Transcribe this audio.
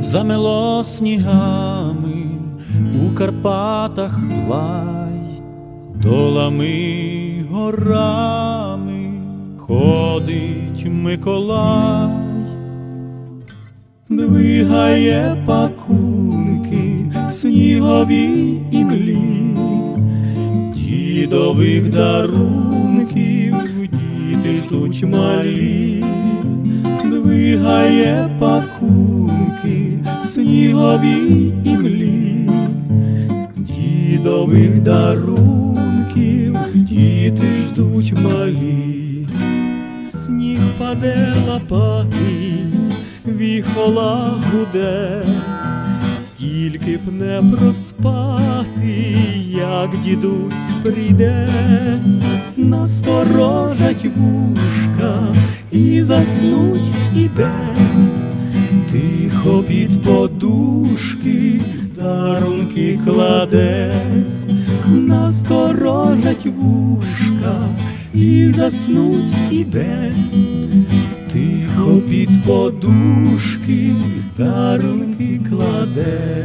замело снігами у Карпатах лай, долами горами ходить Миколай, двигає пакунки в сніговій імлі, дідових дарунків діти ждуть малі, двигає пакунки сніговій імлі, дідових дарунків діти ждуть малі, сніг паде лопатий, віхола гуде, тільки б не проспати, як дідусь прийде, насторожать вушка і заснуть іде, тихо під подушки дарунки кладе, насторожать вушка і заснуть іде. Тихо під подушки дарунки кладе.